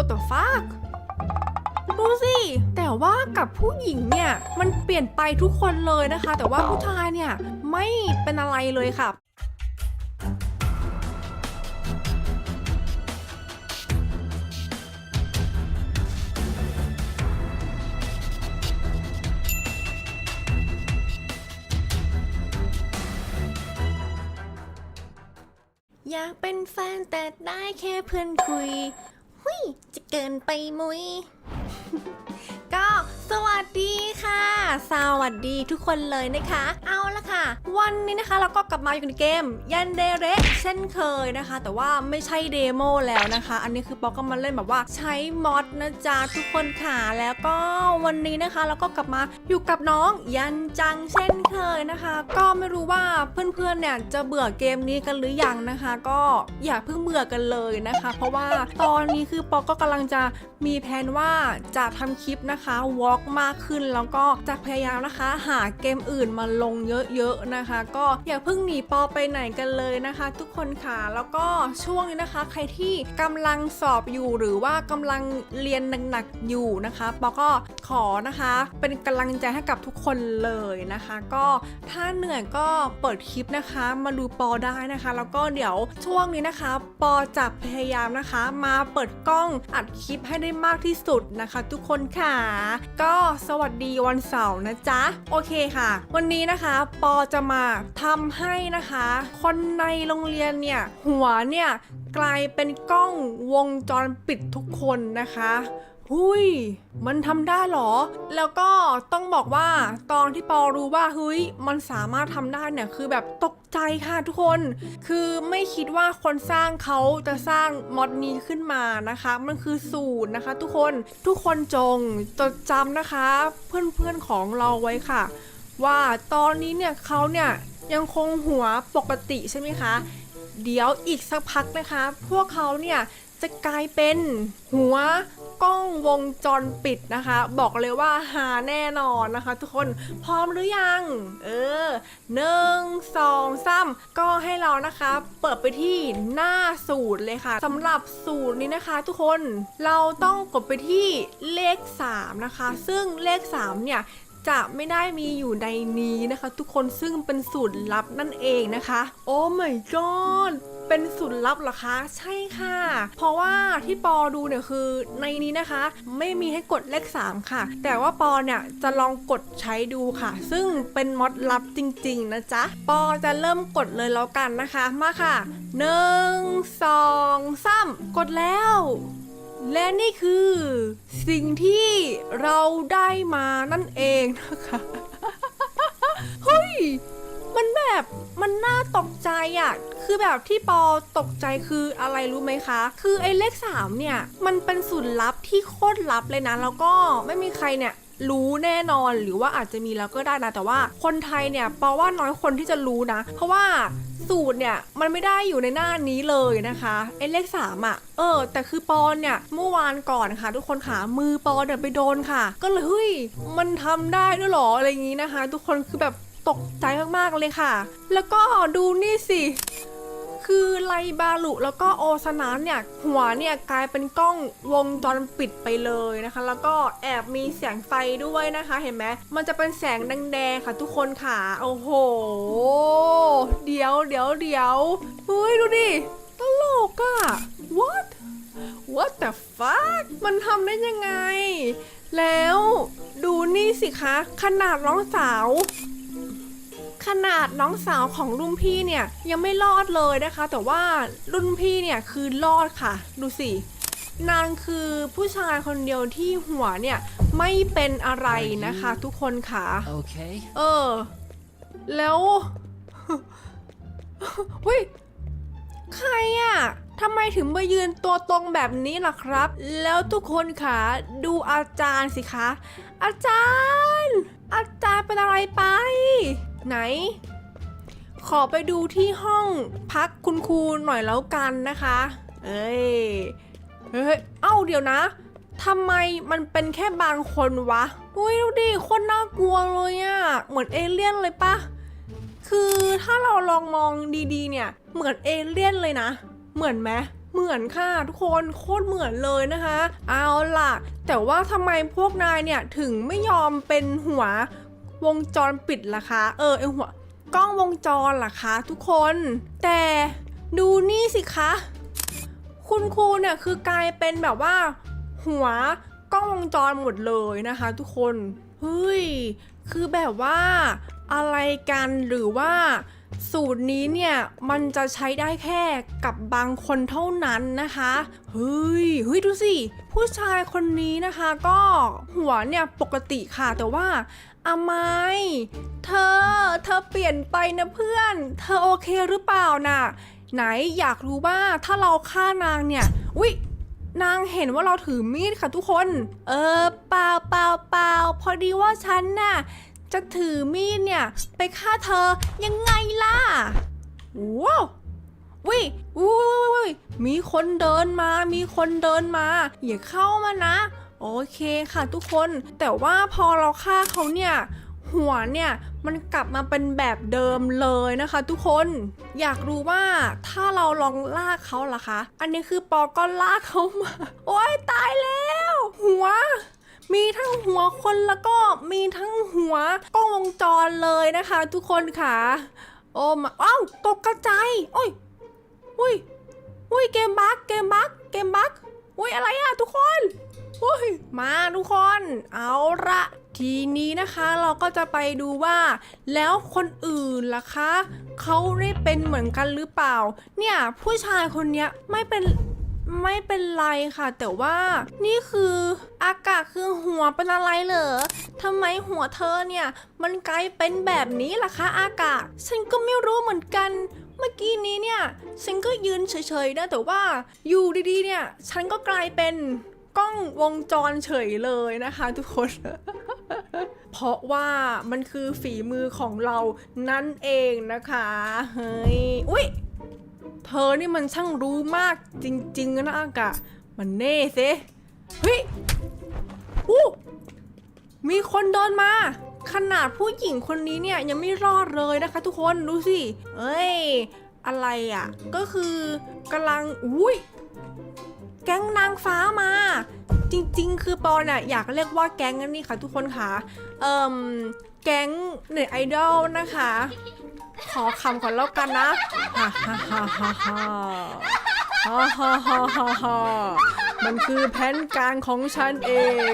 what the fuck ดูสิ แต่ว่ากับผู้หญิงเนี่ย มันเปลี่ยนไปทุกคนเลยนะคะ แต่ว่าผู้ชายเนี่ย ไม่เป็นอะไรเลยค่ะ อยากเป็นแฟนแต่ได้แค่เพื่อนคุยหุย จะเกินไปมุย สวัสดีค่ะ สวัสดีทุกคนเลยนะคะ เอาละค่ะ วันนี้นะคะเราก็กลับมาอยู่ในเกมยันเดเรเช่นเคยนะคะ แต่ว่าไม่ใช่เดโมแล้วนะคะ อันนี้คือปอกก็มาเล่นแบบว่าใช้มอดนะจ๊ะทุกคนค่ะ แล้วก็วันนี้นะคะเราก็กลับมาอยู่กับน้องยันจังเช่นเคยนะคะ ก็ไม่รู้ว่าเพื่อนๆเนี่ยจะเบื่อเกมนี้กันหรือยังนะคะ ก็อย่าเพิ่งเบื่อกันเลยนะคะ เพราะว่าตอนนี้คือปอกก็กำลังจะมีแผนว่าจะทำคลิปนะคะวอล์กมากขึ้น แล้วก็จะพยายามนะคะ หาเกมอื่นมาลงเยอะๆนะคะ ก็อย่าเพิ่งหนีปอไปไหนกันเลยนะคะ ทุกคนค่ะแล้วก็ช่วงนี้นะคะ ใครที่กำลังสอบอยู่หรือว่ากำลังเรียนหนักๆอยู่นะคะปอก็ขอนะคะ เป็นกำลังใจให้กับทุกคนเลยนะคะ ก็ถ้าเหนื่อยก็เปิดคลิปนะคะ มาดูปอได้นะคะ แล้วก็เดี๋ยวช่วงนี้นะคะ ปอจะพยายามนะคะ มาเปิดกล้องอัดคลิปให้ได้มากที่สุดนะคะ ทุกคนค่ะก็็สวัสดีวันเสาร์นะจ๊ะ โอเคค่ะ วันนี้นะคะปอจะมาทำให้นะคะ คนในโรงเรียนเนี่ย หัวเนี่ย กลายเป็นกล้องวงจรปิดทุกคนนะคะ หุยมันทำได้เหรอ แล้วก็ต้องบอกว่าตอนที่ปอรู้ว่าเฮ้ยมันสามารถทำได้เนี่ยคือแบบตกใจค่ะทุกคน คือไม่คิดว่าคนสร้างเขาจะสร้างมอดนี้ขึ้นมานะคะ มันคือสูตรนะคะ ทุกคนทุกคนจงจดจำนะคะ เพื่อนๆของเราไว้ค่ะ ว่าตอนนี้เนี่ยเขาเนี่ยยังคงหัวปกติใช่ไหมคะ เดี๋ยวอีกสักพักนะคะ พวกเขาเนี่ยจะกลายเป็นหัว กล้องวงจรปิดนะคะ บอกเลยว่าหาแน่นอนนะคะ ทุกคนพร้อมหรือยัง เออหนึ่งสองสามก็ให้เรานะคะ เปิดไปที่หน้าสูตรเลยค่ะสำหรับสูตรนี้นะคะ ทุกคนเราต้องกดไปที่เลข 3 นะคะ ซึ่งเลข 3 เนี่ย จะไม่ได้มีอยู่ในนี้นะคะ ทุกคนซึ่งเป็นสูตรลับนั่นเองนะคะ โอ้ my god เป็นสูตรลับเหรอคะ ใช่ค่ะ เพราะว่าที่ปอดูเนี่ยคือในนี้นะคะ ไม่มีให้กดเลข 3 ค่ะ แต่ว่าปอเนี่ยจะลองกดใช้ดูค่ะ ซึ่งเป็นมอดลับจริง ๆ นะจ๊ะ ปอจะเริ่มกดเลยแล้วกันนะคะ มาค่ะ 1 2 3 กดแล้ว และนี่คือสิ่งที่เราได้มานั่นเองนะคะ เฮ้ย มันแบบมันน่าตกใจอะ่ะ คือแบบที่ปอตกใจคืออะไรรู้ไหมคะ คือไอ้เลขสามเนี่ย มันเป็นสูตรลับที่โคตรลับเลยนะ แล้วก็ไม่มีใครเนี่ย รู้แน่นอนหรือว่าอาจจะมีแล้วก็ได้นะ แต่ว่าคนไทยเนี่ยปอว่าน้อยคนที่จะรู้นะ เพราะว่าสูตรเนี่ยมันไม่ได้อยู่ในหน้านี้เลยนะคะไอเลขสามอะเออ แต่คือปอนเนี่ยเมื่อวานก่อนค่ะ ทุกคนค่ะมือปอนเนี่ยไปโดนค่ะ ก็เลยเฮ้ยมันทำได้ด้วยเหรออะไรอย่างนี้นะคะ ทุกคนคือแบบตกใจมากๆเลยค่ะ แล้วก็ดูนี่สิ คือไลบาลุแล้วก็โอซานานเนี่ยหัวเนี่ยกลายเป็นกล้องวงจรปิดไปเลยนะคะ แล้วก็แอบมีแสงไฟด้วยนะคะ เห็นไหมมันจะเป็นแสงแดงๆค่ะทุกคนค่ะโอ้โห เดี๋ยวเดี๋ยวเดี๋ยวเฮ้ยดูดิตลกอะ what what the fuck มันทำได้ยังไง แล้วดูนี่สิคะ ขนาดน้องสาว ขนาดน้องสาวของรุ่นพี่เนี่ยยังไม่รอดเลยนะคะ แต่ว่ารุ่นพี่เนี่ยคือรอดค่ะ ดูสินางคือผู้ชายคนเดียวที่หัวเนี่ยไม่เป็นอะไรนะคะทุกคนค่ะ Okay. เออ แล้วเฮ้ยใครอะทำไมถึงมายืนตัวตรงแบบนี้ล่ะครับ แล้วทุกคนค่ะดูอาจารย์สิคะ อาจารย์ อาจารย์เป็นอะไรไป ไหน ขอไปดูที่ห้องพักคุณครูหน่อยแล้วกันนะคะ เอ้ย เฮ้ย เอ้าเดี๋ยวนะทำไมมันเป็นแค่บางคนวะอุ้ยดูดิโคนน่ากลัวเลยอะเหมือนเอเลี่ยนเลยปะคือถ้าเราลองมองดีๆ เนี่ย เหมือนเอเลี่ยนเลยนะ เหมือนไหมเหมือนค่ะทุกคนโคตรเหมือนเลยนะคะ เอาล่ะ แต่ว่าทำไมพวกนายเนี่ยถึงไม่ยอมเป็นหัว วงจรปิดล่ะคะ เออไอหัวกล้องวงจรล่ะคะ ทุกคน แต่ดูนี่สิคะ คุณครูเนี่ยคือกลายเป็นแบบว่า หัวกล้องวงจรหมดเลยนะคะ ทุกคน เฮ้ย คือแบบว่าอะไรกันหรือว่า สูตรนี้เนี่ยมันจะใช้ได้แค่กับบางคนเท่านั้นนะคะเฮ้ยเฮ้ยดูสิ ผู้ชายคนนี้นะคะ ก็หัวเนี่ยปกติค่ะแต่ว่าอามายเธอ เธอเปลี่ยนไปนะเพื่อน เธอโอเคหรือเปล่าน่ะ ไหนอยากรู้ว่าถ้าเราฆ่านางเนี่ยอุ๊ยนางเห็นว่าเราถือมีดค่ะทุกคน เออเปล่าเปล่าเปล่าพอดีว่าฉันน่ะ จะถือมีดเนี่ย ไปฆ่าเธอยังไงล่ะว้าววิวิวิมีคนเดินมา มีคนเดินมา อย่าเข้ามานะ โอเคค่ะทุกคน แต่ว่าพอเราฆ่าเขาเนี่ยหัวเนี่ยมันกลับมาเป็นแบบเดิมเลยนะคะ ทุกคนอยากรู้ว่าถ้าเราลองลากเขาล่ะคะ อันนี้คือปอก็ลากเขามา โอ๊ยตายแล้ว หัว มีทั้งหัวคนแล้วก็มีทั้งหัวกล้องวงจรเลยนะคะ ทุกคนค่ะ โอ้มาอ้าวตกกระจายโอ้ยอุ้ยอุ้ยเกมบั๊กเกมบั๊กเกมบั๊กอุ้ยอะไรอะทุกคนโอ้ยมาทุกคน เอาละทีนี้นะคะเราก็จะไปดูว่า แล้วคนอื่นล่ะคะเขาได้เป็นเหมือนกันหรือเปล่า เนี่ยผู้ชายคนเนี้ยไม่เป็นไม่เป็นไรค่ะ แต่ว่านี่คืออากาศคือ หัวเป็นอะไรเหรอทำไมหัวเธอเนี่ย มันกลายเป็นแบบนี้ล่ะคะอากาศ ฉันก็ไม่รู้เหมือนกัน เมื่อกี้นี้เนี่ย ฉันก็ยืนเฉยๆนะแต่ว่าอยู่ดีๆเนี่ย ฉันก็กลายเป็นกล้องวงจรเฉยเลยนะคะทุกคน เพราะว่ามันคือฝีมือของเรานั่นเองนะคะ เฮ้ย อุ๊ยเธอนี่มันช่างรู้มากจริง ๆ นะอากะ มันเน่เซเฮ้ย อู้มีคนเดินมา ขนาดผู้หญิงคนนี้เนี่ยยังไม่รอดเลยนะคะ ทุกคนดูสิเอ้ย อะไรอะ่ะ ก็คือกำลังอุ้ยแก๊งนางฟ้ามา จริงๆ คือปอน่ะอยากเรียกว่าแก๊งนั่นนี่ค่ะ ทุกคนค่ะเอ่มแก๊งเน็ตไอดอลนะคะ ขอคำก่อนแล้วกันนะฮ่าฮ่าฮ่าฮ่าฮ่าฮ่าฮ่าฮ่า มันคือแผนการของฉันเอง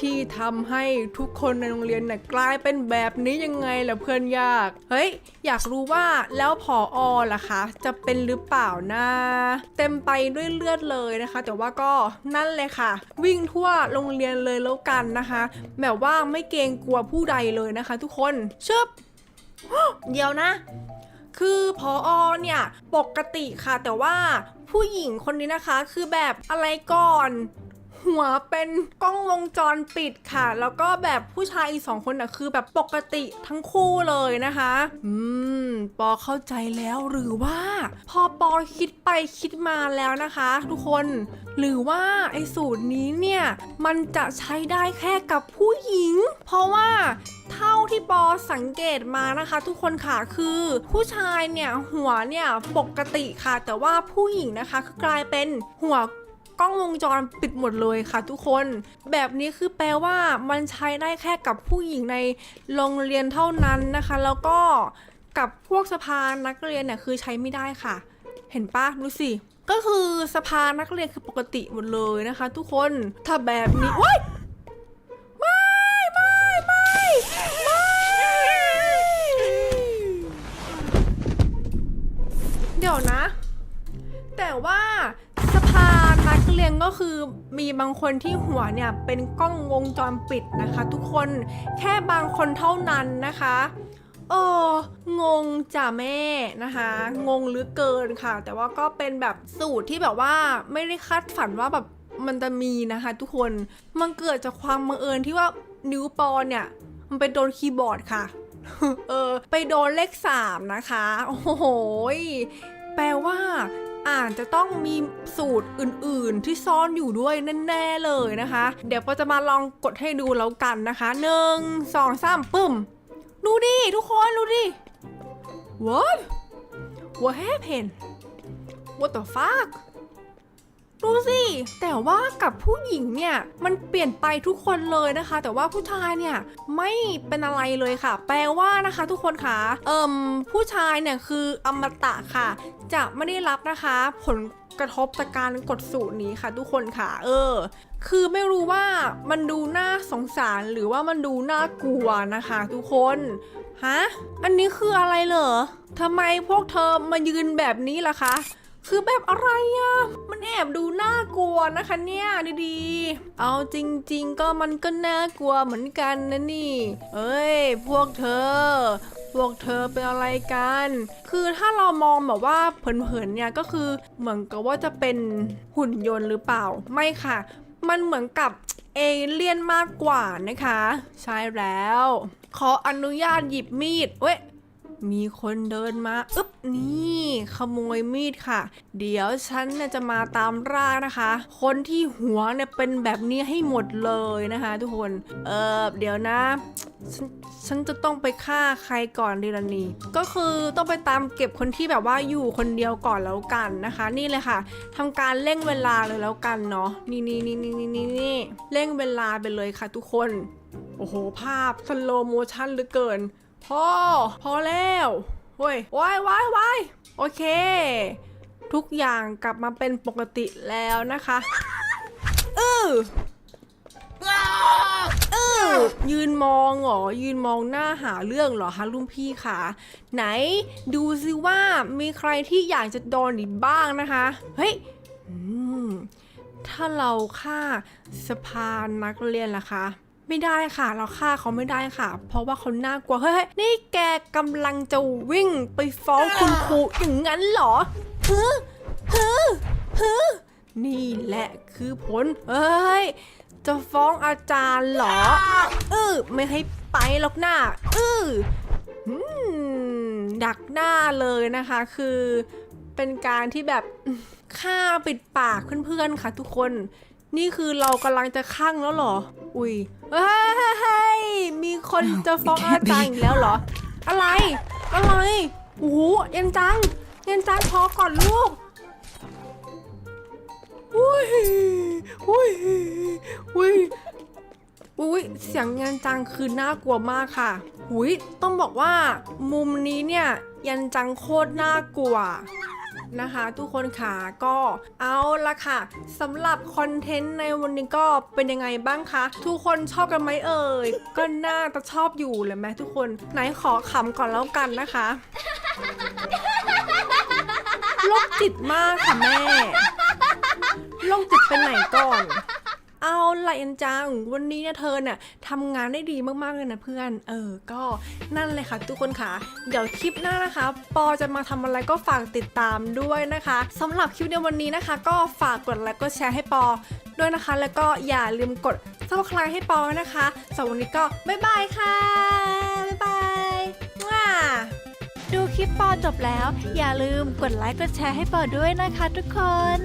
ที่ทำให้ทุกคนในโรงเรียนน่ะกลายเป็นแบบนี้ยังไงล่ะเพื่อนยาก เฮ้ย อยากรู้ว่าแล้วผออล่ะคะ จะเป็นหรือเปล่านะ เต็มไปด้วยเลือดเลยนะคะ แต่ว่าก็นั่นเลยค่ะ วิ่งทั่วโรงเรียนเลยแล้วกันนะคะแบบว่าไม่เกรงกลัวผู้ใดเลยนะคะ ทุกคนชึบเดี๋ยวนะคือพออเนี่ย ปกติค่ะแต่ว่า ผู้หญิงคนนี้นะคะ คือแบบอะไรก่อน หัวเป็นกล้องวงจรปิดค่ะ แล้วก็แบบผู้ชายอีกสองคนน่ะคือแบบปกติทั้งคู่เลยนะคะ อืม ปอเข้าใจแล้วหรือว่า พอปอคิดไปคิดมาแล้วนะคะ ทุกคน หรือว่าไอ้สูตรนี้เนี่ย มันจะใช้ได้แค่กับผู้หญิง เพราะว่าเท่าที่ปอสังเกตมานะคะ ทุกคนค่ะคือผู้ชายเนี่ยหัวเนี่ยปกติค่ะ แต่ว่าผู้หญิงนะคะคือกลายเป็นหัว กล้องวงจรปิดหมดเลยค่ะทุกคน แบบนี้คือแปลว่ามันใช้ได้แค่กับผู้หญิงในโรงเรียนเท่านั้นนะคะ แล้วก็กับพวกสภานักเรียนเนี่ยคือใช้ไม่ได้ค่ะ เห็นปะดูสิก็คือสภานักเรียนคือปกติหมดเลยนะคะ ทุกคนถ้าแบบนี้ว้ายียงก็คือมีบางคนที่หัวเนี่ยเป็นกล้องวงจรปิดนะคะ ทุกคนแค่บางคนเท่านั้นนะคะเอองงจ่าแม่นะคะ งงหลือเกินค่ะ แต่ว่าก็เป็นแบบสูตรที่แบบว่าไม่ได้คาดฝันว่าแบบมันจะมีนะคะ ทุกคนมันเกิดจากความบังเอิญที่ว่านิ้วปอเนี่ย มันไปโดนคีย์บอร์ดค่ะ เออ ไปโดนเลขสามนะคะ โอ้โห แปลว่า อาจจะต้องมีสูตรอื่นๆ ที่ซ่อนอยู่ด้วยแน่ๆเลยนะคะ เดี๋ยวเราจะมาลองกดให้ดูแล้วกันนะคะหนึ่งสองสามปึ้ม ดูดิทุกคนดูดิ What What happened What the fuck ดูสิแต่ว่ากับผู้หญิงเนี่ยมันเปลี่ยนไปทุกคนเลยนะคะ แต่ว่าผู้ชายเนี่ยไม่เป็นอะไรเลยค่ะ แปลว่านะคะ ทุกคนคะเอิมผู้ชายเนี่ยคืออมตะค่ะ จะไม่ได้รับนะคะ ผลกระทบจากการกดสูตรนี้ค่ะ ทุกคนค่ะ เออ คือไม่รู้ว่ามันดูน่าสงสารหรือว่ามันดูน่ากลัวนะคะ ทุกคนฮะอันนี้คืออะไรเหรอทำไมพวกเธอมายืนแบบนี้ล่ะคะ คือแบบอะไรอะมันแอบดูน่ากลัวนะคะเนี่ยดีๆ เอาจริง ๆ ก็มันก็น่ากลัวเหมือนกันนะนี่ เอ้ย พวกเธอ พวกเธอเป็นอะไรกัน คือถ้าเรามองแบบว่าเผินๆเนี่ยก็คือเหมือนกับว่าจะเป็นหุ่นยนต์หรือเปล่า ไม่ค่ะ มันเหมือนกับเอเลี่ยนมากกว่านะคะ ใช่แล้ว ขออนุญาตหยิบมีดเว้ย มีคนเดินมาอึ๊บนี่ขโมยมีดค่ะ เดี๋ยวฉันเนี่ยจะมาตามร่านะคะ คนที่หัวเนี่ยเป็นแบบนี้ให้หมดเลยนะคะทุกคน เออเดี๋ยวนะฉันฉันจะต้องไปฆ่าใครก่อนดีละนี่ก็คือต้องไปตามเก็บคนที่แบบว่าอยู่คนเดียวก่อนแล้วกันนะคะ นี่เลยค่ะทำการเร่งเวลาเลยแล้วกันเนาะนี่นี่นี่นี่นี่นี่นี่เร่งเวลาไปเลยค่ะทุกคน โอ้โห ภาพสโลโมชั่นเหลือเกิน พ่อ พอแล้วเฮ้ยว้ายว้ายว้ายโอเค ทุกอย่างกลับมาเป็นปกติแล้วนะคะเออเออยืนมองเหรอ ยืนมองหน้าหาเรื่องเหรอคะลุงพี่ขาไหนดูซิว่ามีใครที่อยากจะโดนอีกบ้างนะคะ เฮ้ยถ้าเราฆ่าสภานนักเรียนล่ะคะ ไม่ได้ค่ะ เราฆ่าเขาไม่ได้ค่ะ เพราะว่าเขาน่ากลัว เฮ้ย นี่แกกำลังจะวิ่งไปฟ้องคุณครูอย่างนั้นเหรอฮึฮึฮึนี่แหละคือผลเฮ้ย จะฟ้องอาจารย์เหรอ เออไม่ให้ไปหรอกหน้าเอออืมดักหน้าเลยนะคะ คือเป็นการที่แบบฆ่าปิดปากเพื่อนๆค่ะทุกคน นี่คือเรากำลังจะข้างแล้วเหรอ อุ้ยเฮ้ยมีคนจะฟ้องอาจารย์อีกแล้วเหรอ อะไร อะไรโอ้โหเย็นจังเย็นจังพอก่อนลูกอุ้ยอุ้ยอุ้ยอุ้ยเสียงยันจังคือน่ากลัวมากค่ะหุยต้องบอกว่า มุมนี้เนี่ย ยันจังโคตรน่ากลัว นะคะ ทุกคนค่ะก็เอาละค่ะสำหรับคอนเทนต์ในวันนี้ก็เป็นยังไงบ้างคะทุกคนชอบกันไหมเอ่ยก็น่าจะชอบอยู่เลยไหมทุกคนไหนขอขำก่อนแล้วกันนะคะโรคจิตมากค่ะแม่โรคจิตไปไหนก่อน เอาละเอ็นจัง วันนี้เนี่ยเธอเนี่ยทำงานได้ดีมากๆเลยนะเพื่อน เออ ก็นั่นเลยค่ะทุกคนค่ะ เดี๋ยวคลิปหน้านะคะ ปอจะมาทำอะไรก็ฝากติดตามด้วยนะคะสำหรับคลิปในวันนี้นะคะ ก็ฝากกดไลค์ก็แชร์ให้ปอด้วยนะคะ แล้วก็อย่าลืมกด subscribe ให้ปอนะคะสำหรับวันนี้ก็บ๊ายบายค่ะบ๊ายบายว้าดูคลิปปอจบแล้ว อย่าลืมกดไลค์กดแชร์ให้ปอด้วยนะคะทุกคน